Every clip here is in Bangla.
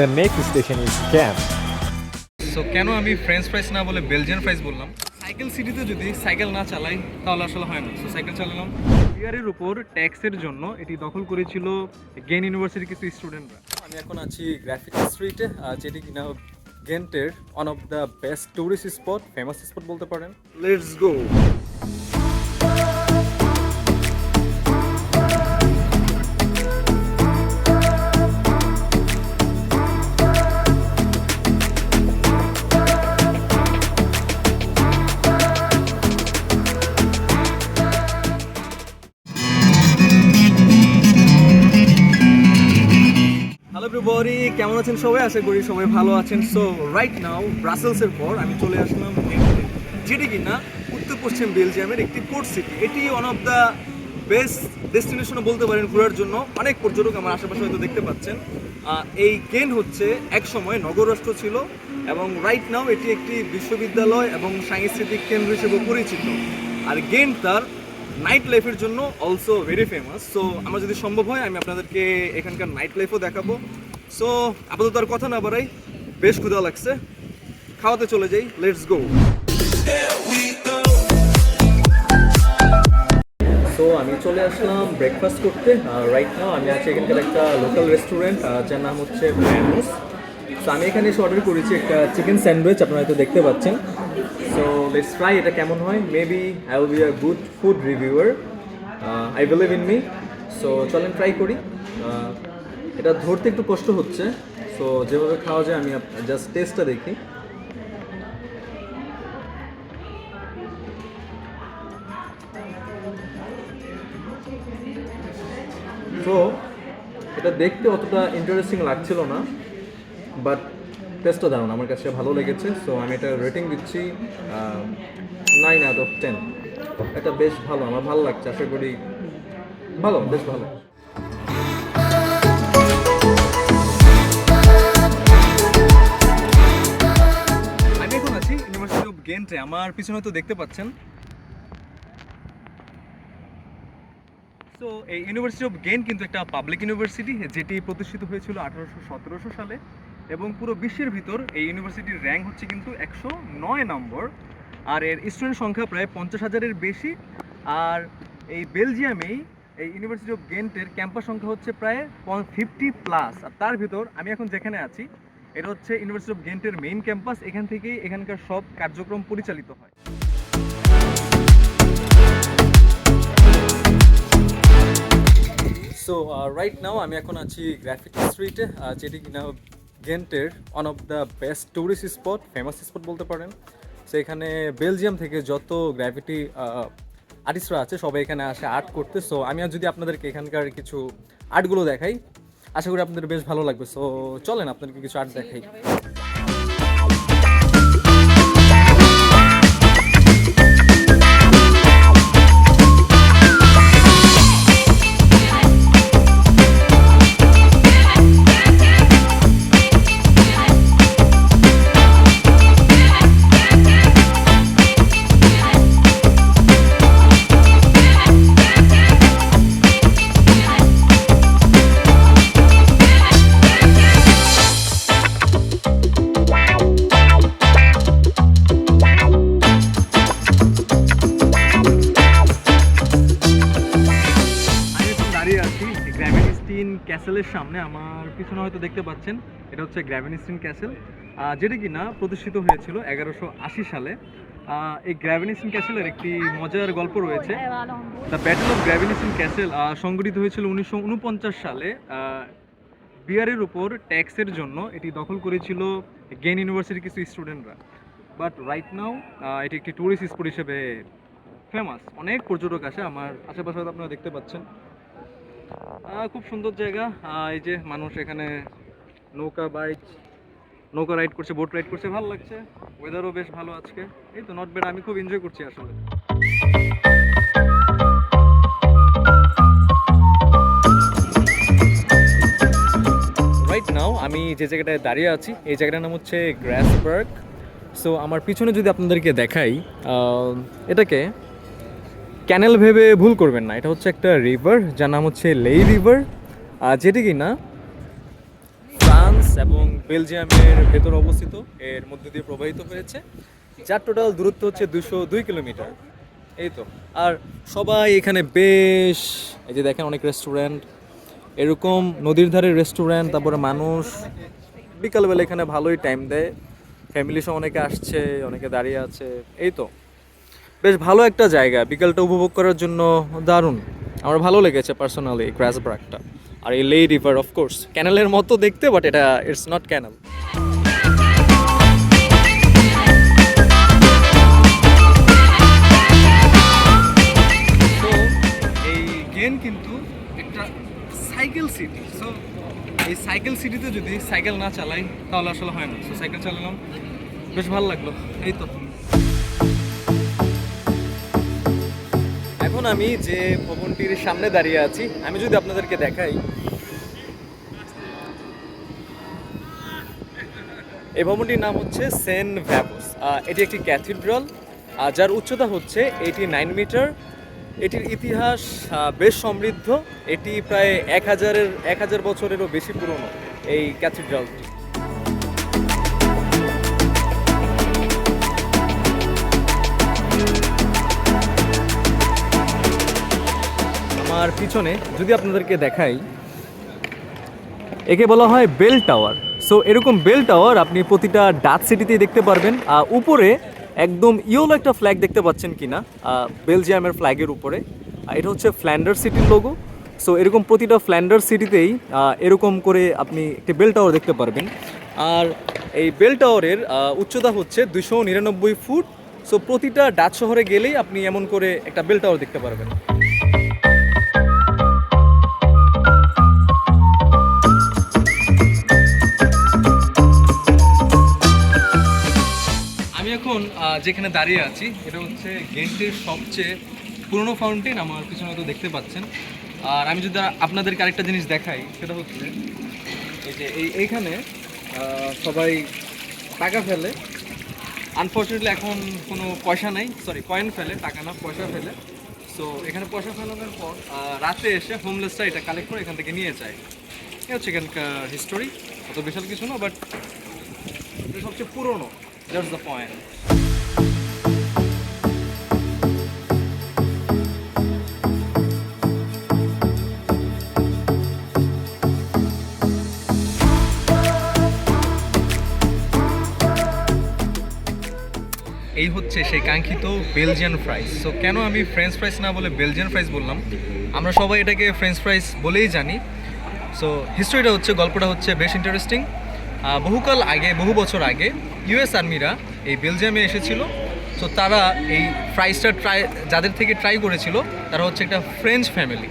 The next station is Camp. So কেন আমি ফ্রেঞ্চ ফ্রাইস না বলে বেলজিয়ান ফ্রাইস বললাম? সাইকেল সিটিতে যদি সাইকেল না চালাই তাহলে আসলে হয় না। So cycle চালালাম। বিয়ারের উপর ট্যাক্সের জন্য এটি দখল করেছিল গেন ইউনিভার্সিটির কিছু স্টুডেন্টরা আমি এখন আছি গ্রাফিক স্ট্রিটে যেটি কিনা গেন্টের one of the best tourist spot famous spot বলতে পারেন। লেটস গো এভরিবডি কেমন আছেন সবাই? আশা করি সবাই ভালো আছেন। সো রাইট নাও ব্রাসেলসের পর আমি চলে আসলাম যেটি কিনা উত্তর পশ্চিম বেলজিয়ামের একটি পোর্ট সিটি এটি ওয়ান অফ দ্য বেস্ট ডেস্টিনেশনও বলতে পারেন ঘোরার জন্য। অনেক পর্যটক আমার আশেপাশে হয়তো দেখতে পাচ্ছেন। এই গেন হচ্ছে এক সময় নগররাষ্ট্র ছিল এবং রাইট নাও এটি একটি বিশ্ববিদ্যালয় এবং সাংস্কৃতিক কেন্দ্র হিসেবে পরিচিত। আর গেন তার নাইট লাইফের জন্য অলসো ভেরি ফেমাস সো আমার যদি সম্ভব হয়, আমি আপনাদেরকে এখানকার নাইট লাইফও দেখাবো। সো আপাতত আর কথা না বাড়াই, বেশ ক্ষুধা লাগছে। খাওয়াতে চলে যাই লেটস গো সো আমি চলে আসলাম ব্রেকফাস্ট করতে। রাইট নাও আমি আছি এখানকার একটা লোকাল রেস্টুরেন্ট যার নাম হচ্ছে ম্যানুস সো আমি এখানে এসে অর্ডার করেছি একটা চিকেন স্যান্ডউইচ আপনারা হয়তো দেখতে পাচ্ছেন। সো লেটস ট্রাই এটা কেমন হয়। Maybe I will be a good food reviewer I believe in me so চলেন ট্রাই করি। এটা ধরতে একটু কষ্ট হচ্ছে সো যেভাবে খাওয়া যায় আমি জাস্ট টেস্টটা দেখি। সো এটা দেখতে অতটা ইন্টারেস্টিং লাগছিল না বাট টেস্টটা দারুণ, আমার কাছে ভালো লেগেছে। সো আমি এটা রেটিং দিচ্ছি নাইন আউট অফ টেন এটা বেশ ভালো, আমার ভালো লাগছে, আশা করি ভালো, বেশ ভালো। গেন্টে আমার পিছনে তো দেখতে পাচ্ছেন। তো এই ইউনিভার্সিটি অফ গেন কিন্তু একটা পাবলিক ইউনিভার্সিটি যেটি প্রতিষ্ঠিত হয়েছিল আঠারোশো সতেরোশো সালে এবং পুরো বিশ্বের ভিতর এই ইউনিভার্সিটির র্যাঙ্ক হচ্ছে কিন্তু একশো নয় নম্বর। আর এর স্টুডেন্ট সংখ্যা প্রায় পঞ্চাশ হাজারের বেশি। আর এই বেলজিয়ামেই এই ইউনিভার্সিটি অফ গেন্টের ক্যাম্পাস সংখ্যা হচ্ছে প্রায় ফিফটি প্লাস আর তার ভিতর আমি এখন যেখানে আছি এটা হচ্ছে ইউনিভার্সিটি অফ গেন্টের মেইন ক্যাম্পাস এখান থেকেই এখানকার সব কার্যক্রম পরিচালিত হয়। সো রাইট নাও আমি এখন আছি গ্রাফিক স্ট্রিটে যেটি কিনা গেন্টের one of the best tourist spot famous spot বলতে পারেন। সো এখানে বেলজিয়াম থেকে যত গ্র্যাভিটি আর্টিস্টরা আছে, সবাই এখানে আসে আর্ট করতে। সো আমি আর যদি আপনাদেরকে এখানকার কিছু আর্টগুলো দেখাই আশা করি আপনাদের বেশ ভালো লাগবে। সো চলেন আপনাদেরকে কিছু আর্ট দেখাই। ক্যাসেলের সামনে আমার পিছনে হয়তো দেখতে পাচ্ছেন, এটা হচ্ছে গ্র্যাভেনিস্টিন ক্যাসেল যেটা কিনা প্রতিষ্ঠিত হয়েছিল এগারোশো আশি সালে। এই গ্র্যাভেনিস্টিন ক্যাসেলের একটি মজার গল্প রয়েছে। The battle of Gravensteen castle সংগঠিত হয়েছিল উনিশশো উনপঞ্চাশ সালে। বিয়ারের উপর ট্যাক্সের জন্য এটি দখল করেছিল গেন ইউনিভার্সিটির কিছু স্টুডেন্টরা। বাট রাইট নাও এটি একটি ট্যুরিস্ট স্পট হিসেবে ফেমাস অনেক পর্যটক আসে, আমার আশেপাশে আপনারা দেখতে পাচ্ছেন। খুব সুন্দর জায়গা। এই যে মানুষ এখানে নৌকা বাইক নৌকা রাইড করছে বোট রাইড করছে, ভালো লাগছে। ওয়েদারও বেশ ভালো আজকে। এই তো নট ব্যাড আমি খুব এনজয় করছি আসলে। রাইট নাও আমি যে জায়গাটায় দাঁড়িয়ে আছি, এই জায়গাটার নাম হচ্ছে গ্রাসবার্গ সো আমার পিছনে যদি আপনাদেরকে দেখাই এটাকে ক্যানেল ভেবে ভুল করবেন না। এটা হচ্ছে একটা রিভার যার নাম হচ্ছে লেই রিভার আর যেটি কি না ফ্রান্স এবং বেলজিয়ামের ভেতর অবস্থিত, এর মধ্যে দিয়ে প্রবাহিত হয়েছে, যার টোটাল দূরত্ব হচ্ছে দুশো দুই কিলোমিটার। এই তো। আর সবাই এখানে বেশ, এই যে দেখেন অনেক রেস্টুরেন্ট এরকম নদীর ধারে রেস্টুরেন্ট তারপরে মানুষ বিকালবেলা এখানে ভালোই টাইম দেয়। ফ্যামিলি সহ অনেকে আসছে, অনেকে দাঁড়িয়ে আছে। এই তো। বেশ ভালো একটা জায়গা। বিকালটা উপভোগ করার জন্য দারুণ। আমার ভালো লেগেছে পার্সোনালি ক্র্যাসব্রাকটা আর এই লে রিভার অফকোর্স ক্যানেলের মতো দেখতে বাট এটা ইটস নট ক্যানেল কিন্তু একটা সাইকেল সিটি সো এই সাইকেল সিটিতে যদি সাইকেল না চালাই, তাহলে আসলে হয় না। সো সাইকেল চালালাম। বেশ ভালো লাগল। এই তো। এখন আমি যে ভবনটির সামনে দাঁড়িয়ে আছি, আমি যদি আপনাদেরকে দেখাই। এই ভবনটির নাম হচ্ছে সেন ভ্যাবোস এটি একটি ক্যাথিড্রাল যার উচ্চতা হচ্ছে এইটি নাইন মিটার। এটির ইতিহাস বেশ সমৃদ্ধ। এটি প্রায় এক হাজারের, এক হাজার বছরেরও বেশি পুরনো, এই ক্যাথিড্রালটি পিছনে যদি আপনাদেরকে দেখাই একে বলা হয় বেল টাওয়ার। সো এরকম বেল টাওয়ার আপনি প্রতিটা ডাচ সিটিতেই দেখতে পারবেন। আর উপরে একদম ইয়েলো একটা ফ্ল্যাগ দেখতে পাচ্ছেন কিনা আহ, বেলজিয়ামের ফ্ল্যাগের উপরে। এটা হচ্ছে ফ্ল্যান্ডার সিটির লোগো সো এরকম প্রতিটা ফ্ল্যান্ডার সিটিতেই এরকম করে আপনি একটি বেল টাওয়ার দেখতে পারবেন। আর এই বেল টাওয়ারের উচ্চতা হচ্ছে দুশো নিরানব্বই ফুট। সো প্রতিটা ডাচ শহরে গেলেই আপনি এমন করে একটা বেল টাওয়ার দেখতে পারবেন। যেখানে দাঁড়িয়ে আছি, এটা হচ্ছে গেন্টের সবচেয়ে পুরনো ফাউন্টেন আমার পিছনে হয়তো দেখতে পাচ্ছেন। আর আমি যদি আপনাদেরকে আরেকটা জিনিস দেখাই, সেটা হচ্ছে এই যে এই এইখানে সবাই টাকা ফেলে। আনফর্চুনেটলি এখন কোনো পয়সা নাই সরি কয়েন ফেলে, টাকা না, পয়সা ফেলে। সো এখানে পয়সা ফেলানোর পর রাতে এসে হোমলেসরা এটা কালেক্ট করে এখান থেকে নিয়ে যায়। এই হচ্ছে এখানকার হিস্টোরি অত বিশাল কিছু না বাট সবচেয়ে পুরনো দ্যাটস দ্য পয়েন্ট এই হচ্ছে সেই কাঙ্ক্ষিত বেলজিয়ান ফ্রাইস সো কেন আমি ফ্রেঞ্চ ফ্রাইস না বলে বেলজিয়ান ফ্রাইস বললাম? আমরা সবাই এটাকে ফ্রেঞ্চ ফ্রাইস বলেই জানি। সো হিস্টোরিটা হচ্ছে, গল্পটা হচ্ছে বেশ ইন্টারেস্টিং বহুকাল আগে, বহু বছর আগে ইউএস আর্মিরা এই বেলজিয়ামে এসেছিল। সো তারা এই ফ্রাইসটা ট্রাই যাদের থেকে ট্রাই করেছিল, তারা হচ্ছে একটা ফ্রেঞ্চ ফ্যামিলি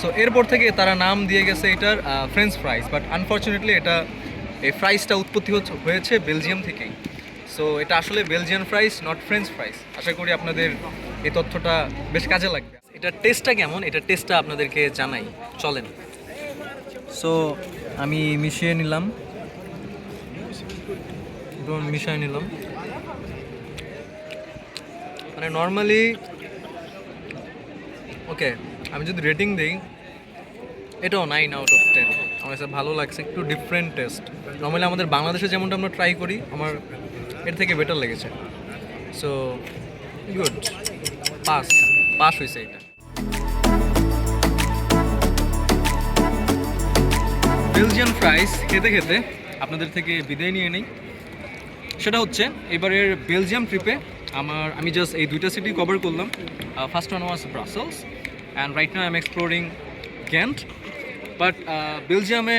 সো এরপর থেকে তারা নাম দিয়ে গেছে এটার ফ্রেঞ্চ ফ্রাইস বাট আনফর্চুনেটলি এটা, এই ফ্রাইসটা উৎপত্তি হয়েছে বেলজিয়াম থেকেই। সো এটা আসলে Belgian fries not French fries আশা করি আপনাদের এই তথ্যটা বেশ কাজে লাগবে। এটার টেস্টটা কেমন? এটার টেস্টটা আপনাদেরকে জানাই। চলেন। সো আমি মিশিয়ে নিলাম। মিশিয়ে নিলাম। মানে নর্মালি ওকে আমি যদি রেটিং দিই, এটাও নাইন আউট অফ টেন আমার কাছে ভালো লাগছে, একটু ডিফারেন্ট টেস্ট নর্মালি আমাদের বাংলাদেশে যেমনটা আমরা ট্রাই করি, আমার এর থেকে বেটার লেগেছে। সো গুড পাস পাস হয়েছে এটা। বেলজিয়ান ফ্রাইস খেতে খেতে আপনাদের থেকে বিদায় নিয়ে নেই। সেটা হচ্ছে, এবারের বেলজিয়াম ট্রিপে আমার, আমি জাস্ট এই দুইটা সিটি কভার করলাম। First one was Brussels and right now I am exploring Ghent but বেলজিয়ামে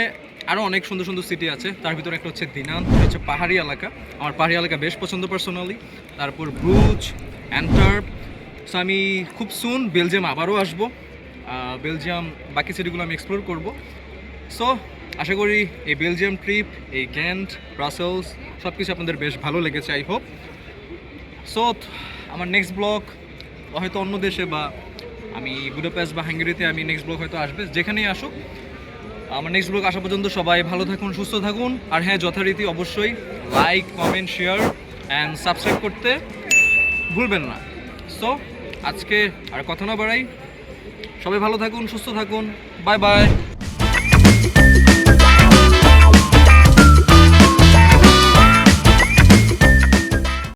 আরও অনেক সুন্দর সুন্দর সিটি আছে। তার ভিতরে একটা হচ্ছে দিনান হচ্ছে পাহাড়ি এলাকা। আমার পাহাড়ি এলাকা বেশ পছন্দ পার্সোনালি তারপর ব্রুজ, অ্যান্টার্প। সো আমি খুব সুন বেলজিয়াম আবারও আসব। বেলজিয়াম, বাকি সিটিগুলো আমি এক্সপ্লোর করব। সো আশা করি এই বেলজিয়াম ট্রিপ এই গ্যান্ট ব্রাসেলস সব কিছু আপনাদের বেশ ভালো লেগেছে আই হোপ সো আমার নেক্সট ব্লগ হয়তো অন্য দেশে বা আমি বুডাপেস্ট বা হাঙ্গেরিতে আমি নেক্সট ব্লগ হয়তো আসবে। যেখানেই আসুক আমার নেক্সট ব্লগ আসা পর্যন্ত সবাই ভালো থাকুন, সুস্থ থাকুন। আর হ্যাঁ যথারীতি অবশ্যই like comment share and subscribe করতে ভুলবেন না। সো আজকে আর কথা না বাড়াই। সবাই ভালো থাকুন, সুস্থ থাকুন। Bye bye